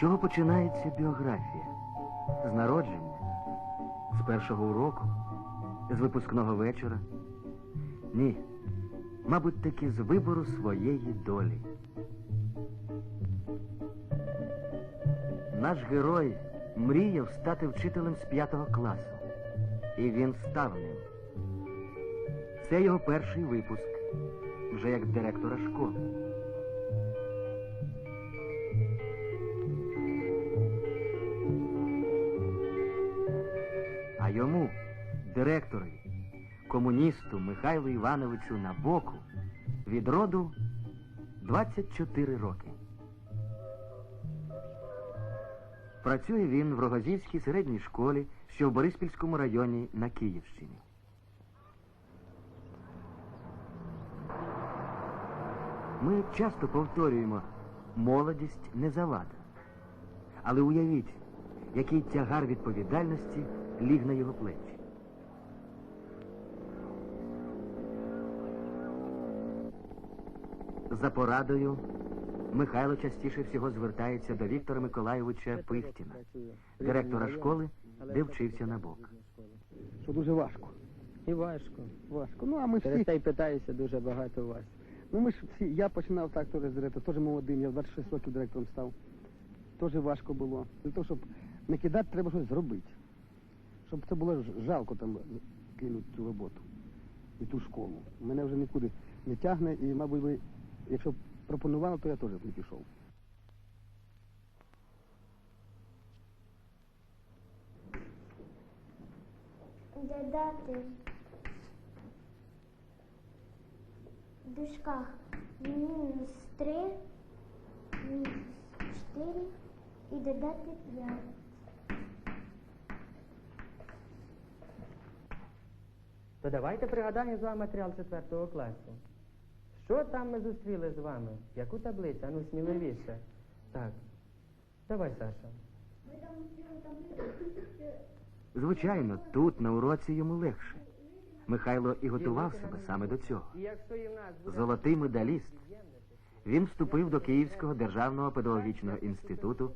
чого починається біографія? З народження, з першого уроку, з випускного вечора? Ні. Мабуть, таки з вибору своєї долі. Наш герой мріяв стати вчителем з п'ятого класу. І він став ним. Це його перший випуск, вже як директора школи. Йому, директорові, комуністу Михайлу Івановичу Набоку, від роду 24 роки. Працює він в Рогозівській середній школі, що в Бориспільському районі на Київщині. Ми часто повторюємо, молодість не завада. Але уявіть, який тягар відповідальності ліг на його плечі. За порадою Михайло частіше всього звертається до Віктора Миколайовича Пихтіна, директора школи, де вчився на бок. Що дуже важко. І важко. Важко. Ну а ми Через всі. те й питаюся дуже багато вас. Ну ми ж всі. Я починав так теж з директора, теж молодим, я в 26 років директором став. Теж важко було. Для того, щоб не кидати, треба щось зробити. Щоб це було жалко там кинути цю роботу і ту школу. Мене вже нікуди не тягне, і, мабуть, ви, якщо б пропонували, то я теж б не пішов. додати в дужках мінус 3, мінус 4 і додати 5. То давайте пригадаємо з вами матеріал 4 класу. Що там ми зустріли з вами? Яку таблицю? Ну сміливіше. Так. Давай, Саша. Звичайно, тут на уроці йому легше. Михайло і готував себе саме до цього. Золотий медаліст. Він вступив до Київського державного педагогічного інституту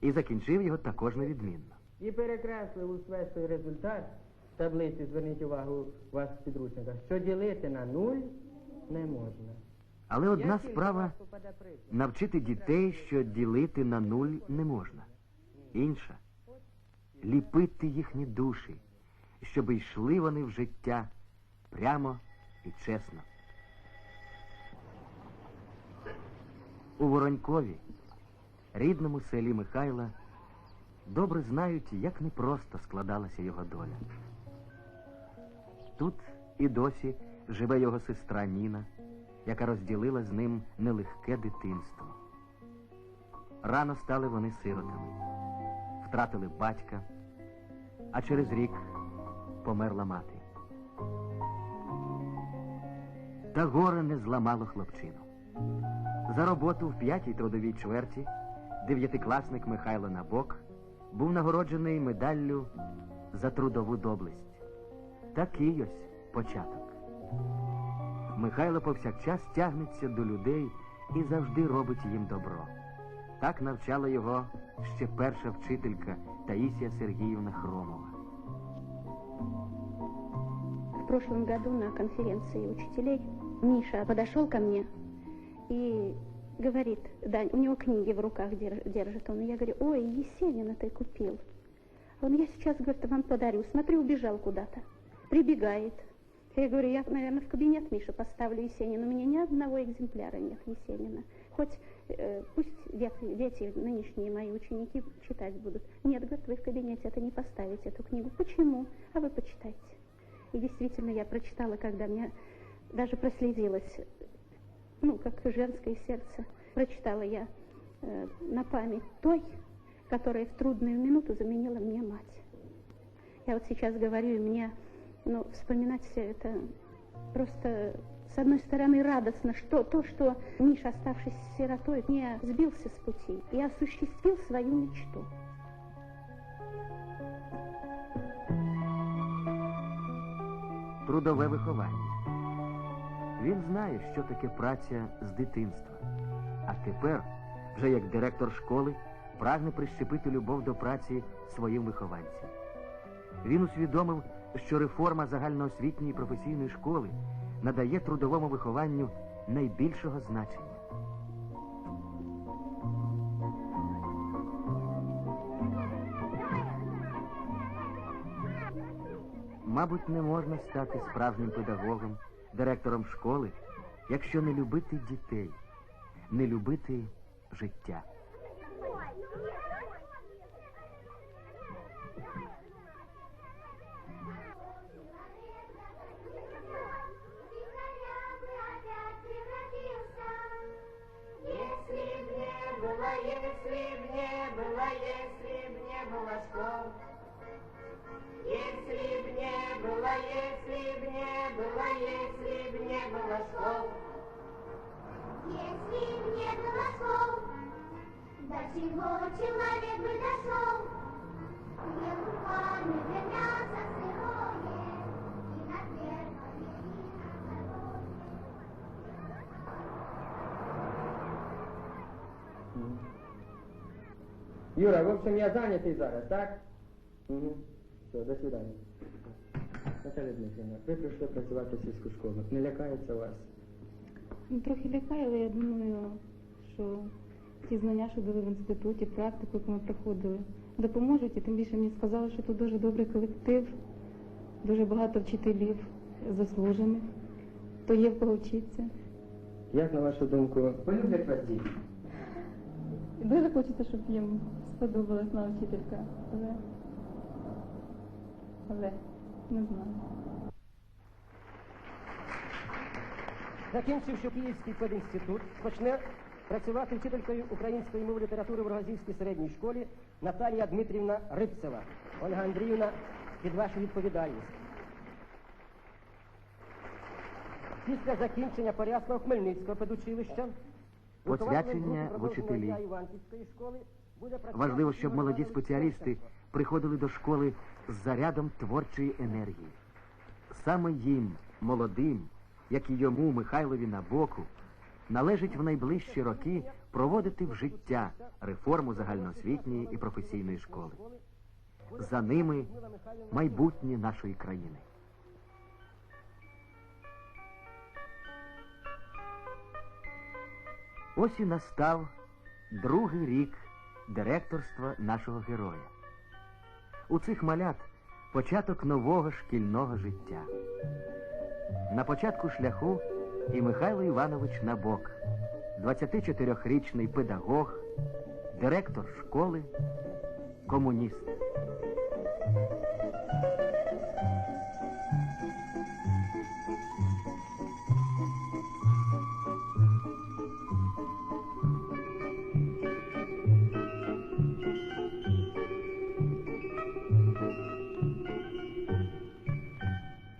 і закінчив його також невідмінно. і перекреслив у той результат таблиці, зверніть увагу у вас в підручниках, що ділити на нуль не можна. Але одна справа навчити дітей, що ділити на нуль не можна. Інша ліпити їхні душі, щоб йшли вони в життя прямо і чесно. У Воронькові, рідному селі Михайла, добре знають, як непросто складалася його доля. Тут і досі живе його сестра Ніна, яка розділила з ним нелегке дитинство. Рано стали вони сиротами, втратили батька, а через рік померла мати. Та горе не зламало хлопчину. За роботу в п'ятій трудовій чверті дев'ятикласник Михайло Набок був нагороджений медаллю за трудову доблесть. Такий ось початок. Михайло повсякчас тягнеться до людей і завжди робить їм добро. Так навчала його ще перша вчителька Таїсія Сергіївна Хромова. В прошлом году на конференции учителей Миша подошел ко мне и говорит, Дань, у него книги в руках дер- держит он. И я говорю, ой, Есенина ты купил. Он, я сейчас, говорит, вам подарю. Смотрю, убежал куда-то. Прибегает. Я говорю, я, наверное, в кабинет Миша поставлю Есенина. У меня ни одного экземпляра нет Есенина. Хоть э, пусть дети, дети, нынешние мои ученики, читать будут. Нет, говорит, вы в кабинете это не поставите, эту книгу. Почему? А вы почитайте. И действительно, я прочитала, когда мне даже прослезилось, ну, как женское сердце. Прочитала я э, на память той, которая в трудную минуту заменила мне мать. Я вот сейчас говорю, и мне, ну, вспоминать все это просто, с одной стороны, радостно, что то, что Миша, оставшись сиротой, не сбился с пути и осуществил свою мечту. Трудове виховання. Він знає, що таке праця з дитинства. А тепер, вже як директор школи, прагне прищепити любов до праці своїм вихованцям. Він усвідомив, що реформа загальноосвітньої професійної школи надає трудовому вихованню найбільшого значення. Мабуть, не можна стати справжнім педагогом, директором школи, якщо не любити дітей, не любити життя. Если б не было школ. Если б не было, если б не было, если б не было школ. Если б не было школ, до чего человек бы дошел? Где руками вернется сырое, Юра, в общем, я зайнятий зараз, так? Угу. Все, до свидання. Наталя Дмитрівна, ви прийшли працювати в сільську школу. Не лякається вас? Ну, Трохи лякає, але я думаю, що ті знання, що дали в інституті, практику, яку ми проходили, допоможуть. І тим більше мені сказали, що тут дуже добрий колектив, дуже багато вчителів заслужених, то є в кого вчитися. Як на вашу думку, полюблять вас діти? Дуже хочеться, щоб їм сподобалась нова вчителька. Але, але не знаю. Закінчивши Київський пединститут, почне працювати вчителькою української мови літератури в Рогозівській середній школі Наталія Дмитрівна Рибцева. Ольга Андріївна, під вашу відповідальність. Після закінчення Порядного Хмельницького педучилища Посвячення в учителі. Важливо, щоб молоді спеціалісти приходили до школи з зарядом творчої енергії. Саме їм, молодим, як і йому, Михайлові Набоку, належить в найближчі роки проводити в життя реформу загальноосвітньої і професійної школи. За ними майбутнє нашої країни. Ось і настав другий рік директорства нашого героя. У цих малят початок нового шкільного життя. На початку шляху і Михайло Іванович Набок, 24-річний педагог, директор школи, комуніст.